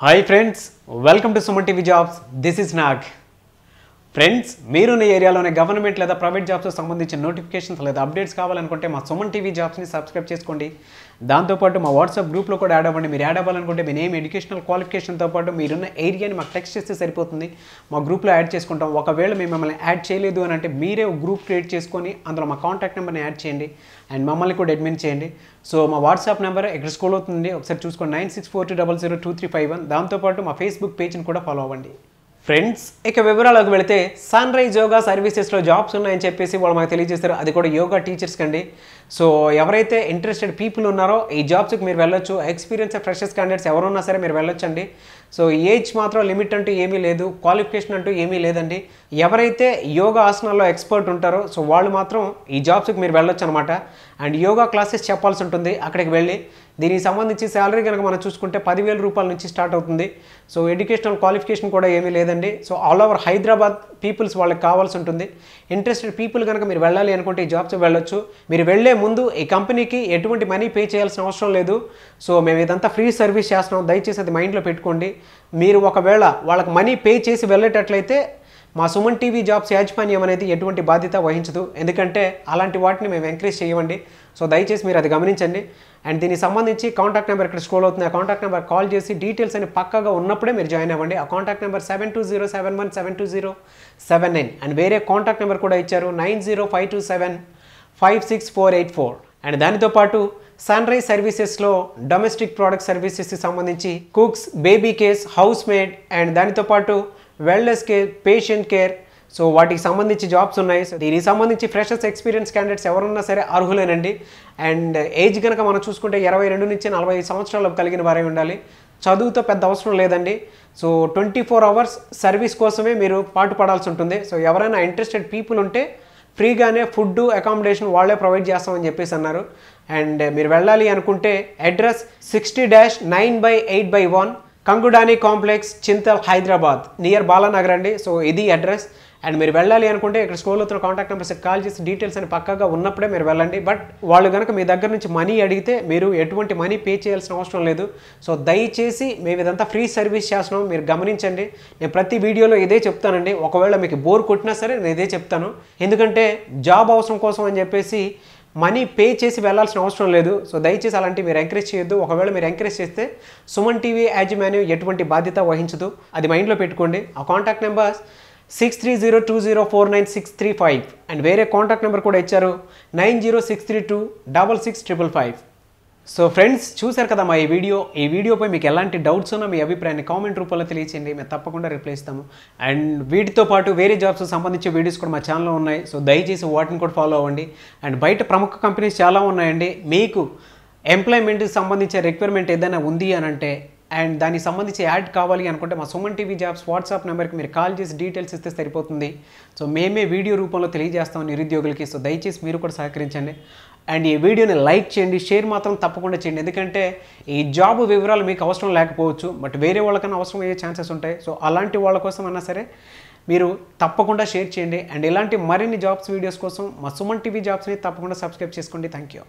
Hi friends, welcome to Suman TV Jobs. This is Nag. Friends మీరున్న ఏరియాలోనే government లేదా private జాబ్స్కి సంబంధించిన నోటిఫికేషన్స్ లేదా అప్డేట్స్ కావాలనుకుంటే మా సుమన్ టీవీ జాబ్స్ని సబ్స్క్రైబ్ చేసుకోండి. దాంతోపాటు మా వాట్సాప్ గ్రూప్లో కూడా యాడ్ అవ్వండి. మీరు యాడ్ అవ్వాలనుకుంటే మీ నేమ్ ఎడ్యుకేషనల్ క్వాలిఫికేషన్తో పాటు మీరున్న ఏరియాని మాకు టెక్స్ట్ చేస్తే సరిపోతుంది. మా గ్రూప్లో యాడ్ చేసుకుంటాం. ఒకవేళ మేము మిమ్మల్ని యాడ్ చేయలేదు అని అంటే మీరే ఒక గ్రూప్ క్రియేట్ చేసుకొని అందులో మా కాంటాక్ట్ నెంబర్ని యాడ్ చేయండి. అండ్ మమ్మల్ని కూడా అడ్మిన్ చేయండి. సో మా వాట్సాప్ నెంబర్ ఇక్కడ స్కూల్ అవుతుంది. ఒకసారి చూసుకోండి. Nine six four two double zero two three five one దాంతోపాటు మా ఫేస్బుక్ పేజ్ని కూడా ఫాలో అవ్వండి. ఫ్రెండ్స్ ఇక వివరాలకు వెళితే సన్ రైజ్ యోగా సర్వీసెస్లో జాబ్స్ ఉన్నాయని చెప్పేసి వాళ్ళు మాకు తెలియజేస్తారు అది కూడా యోగా టీచర్స్కి అండి సో ఎవరైతే ఇంట్రెస్టెడ్ పీపుల్ ఉన్నారో ఈ జాబ్స్కి మీరు వెళ్ళొచ్చు. ఎక్స్పీరియన్స్ ఫ్రెషర్స్ క్యాండిడేట్స్ ఎవరున్నా సరే మీరు వెళ్ళొచ్చండి. సో ఏజ్ మాత్రం లిమిట్ అంటూ ఏమీ లేదు. క్వాలిఫికేషన్ అంటూ ఏమీ లేదండి. ఎవరైతే యోగా ఆసనాల్లో ఎక్స్పర్ట్ ఉంటారో సో వాళ్ళు మాత్రం ఈ జాబ్స్కి మీరు వెళ్ళొచ్చు అనమాట అండ్ యోగా క్లాసెస్ చెప్పాల్సి ఉంటుంది. అక్కడికి వెళ్ళి దీనికి సంబంధించి శాలరీ కనుక మనం చూసుకుంటే పదివేల రూపాయల నుంచి స్టార్ట్ అవుతుంది. సో ఎడ్యుకేషనల్ క్వాలిఫికేషన్ కూడా ఏమీ లేదండి. So all over Hyderabad peoples వాళ్ళకి కావాల్సి ఉంటుంది. ఇంట్రెస్టెడ్ పీపుల్ కనుక మీరు వెళ్ళాలి అనుకుంటే ఈ జాబ్స్ వెళ్ళొచ్చు. మీరు వెళ్ళే ముందు ఈ కంపెనీకి ఎటువంటి మనీ పే చేయాల్సిన అవసరం లేదు. సో మేము ఇదంతా ఫ్రీ సర్వీస్ చేస్తున్నాం. దయచేసి అది మైండ్లో పెట్టుకోండి. మీరు ఒకవేళ వాళ్ళకి మనీ పే చేసి వెళ్ళేటట్లయితే మా సుమన్ టీవీ జాబ్స్ యాజమాన్యం అనేది ఎటువంటి బాధ్యత వహించదు. ఎందుకంటే అలాంటి వాటిని మేము ఎంకరేజ్ చేయమండి. సో దయచేసి మీరు అది గమనించండి. అండ్ దీనికి సంబంధించి కాంటాక్ట్ నెంబర్ ఇక్కడ స్క్రోల్ అవుతుంది. ఆ కాంటాక్ట్ నెంబర్ కాల్ చేసి డీటెయిల్స్ అని పక్కగా ఉన్నప్పుడే మీరు జాయిన్ అవ్వండి. ఆ contact number seven two zero seven one seven two zero seven nine. And వేరే కాంటాక్ట్ నెంబర్ కూడా ఇచ్చారు. Nine zero five two seven five six four eight four. And దానితో పాటు సన్ రైజ్ సర్వీసెస్లో డొమెస్టిక్ ప్రోడక్ట్ సర్వీసెస్కి సంబంధించి cooks baby care housemaid and దానితో పాటు wellness care patient care so వాటికి సంబంధించి జాబ్స్ ఉన్నాయి. సో దీనికి సంబంధించి ఫ్రెషర్స్ ఎక్స్పీరియన్స్ క్యాండిడేట్స్ ఎవరున్నా సరే అర్హులేనండి. అండ్ ఏజ్ కనుక మనం చూసుకుంటే ఇరవై రెండు నుంచి నలభై సంవత్సరాలు కలిగిన వారే ఉండాలి. చదువుతో పెద్ద అవసరం లేదండి. So twenty four hours service కోసమే మీరు పాటు పడాల్సి ఉంటుంది. సో ఎవరైనా ఇంట్రెస్టెడ్ పీపుల్ ఉంటే ఫ్రీగానే ఫుడ్ అకామిడేషన్ వాళ్ళే ప్రొవైడ్ చేస్తామని చెప్పేసి అన్నారు. అండ్ మీరు వెళ్ళాలి అనుకుంటే address sixty dash nine by eight by one కంగుడాని complex Chintal Hyderabad. Near Balanagar అండి. సో ఇది అడ్రస్. అండ్ మీరు వెళ్ళాలి అనుకుంటే ఇక్కడ స్కూల్ అవుతున్న కాంటాక్ట్ నెంబర్స్ కాల్ చేసి డీటెయిల్స్ అని పక్కగా ఉన్నప్పుడే మీరు వెళ్ళండి. బట్ వాళ్ళు కనుక మీ దగ్గర నుంచి మనీ అడిగితే మీరు ఎటువంటి మనీ పే చేయాల్సిన అవసరం లేదు. సో దయచేసి మేము ఇదంతా ఫ్రీ సర్వీస్ చేస్తున్నాం. మీరు గమనించండి. నేను ప్రతి వీడియోలో ఇదే చెప్తానండి. ఒకవేళ మీకు బోర్ కొట్టినా సరే నేను ఇదే చెప్తాను. ఎందుకంటే జాబ్ అవసరం కోసం అని చెప్పేసి మనీ పే చేసి వెళ్ళాల్సిన అవసరం లేదు. సో దయచేసి అలాంటివి మీరు ఎంకరేజ్ చేయొద్దు. ఒకవేళ మీరు ఎంకరేజ్ చేస్తే సుమన్ టీవీ యాజమాన్యం ఎటువంటి బాధ్యత వహించదు. అది మైండ్లో పెట్టుకోండి. ఆ contact number six three zero two zero four nine six three five and వేరే కాంటాక్ట్ నెంబర్ కూడా ఇచ్చారు. Nine zero six three two double six triple five so friends చూశారు కదా మా ఈ వీడియో? ఈ వీడియోపై మీకు ఎలాంటి డౌట్స్ ఉన్నా మీ అభిప్రాయాన్ని కామెంట్ రూపంలో తెలియచేయండి. మేము తప్పకుండా రిప్లై ఇస్తాము. అండ్ వీటితో పాటు వేరే జాబ్స్ సంబంధించిన వీడియోస్ కూడా మా ఛానల్లో ఉన్నాయి. సో దయచేసి వాటిని కూడా ఫాలో అవ్వండి. అండ్ బయట ప్రముఖ కంపెనీస్ చాలా ఉన్నాయండి. మీకు ఎంప్లాయ్మెంట్కి సంబంధించిన రిక్వైర్మెంట్ ఏదైనా ఉంది అని అంటే అండ్ దానికి సంబంధించి యాడ్ కావాలి అనుకుంటే మా సుమన్ టీవీ జాబ్స్ వాట్సాప్ నెంబర్కి మీరు కాల్ చేసి డీటెయిల్స్ ఇస్తే సరిపోతుంది. సో మేమే వీడియో రూపంలో తెలియజేస్తాం నిరుద్యోగులకి. సో దయచేసి మీరు కూడా సహకరించండి. అండ్ ఈ వీడియోని లైక్ చేయండి షేర్ మాత్రం తప్పకుండా చేయండి. ఎందుకంటే ఈ జాబ్ వివరాలు మీకు అవసరం లేకపోవచ్చు బట్ వేరే వాళ్ళకన్నా అవసరం అయ్యే ఛాన్సెస్ ఉంటాయి. సో అలాంటి వాళ్ళ కోసం అన్నా సరే మీరు తప్పకుండా షేర్ చేయండి. అండ్ ఇలాంటి మరిన్ని జాబ్స్ వీడియోస్ కోసం మా సుమన్ టీవీ జాబ్స్ని తప్పకుండా సబ్స్క్రైబ్ చేసుకోండి. Thank you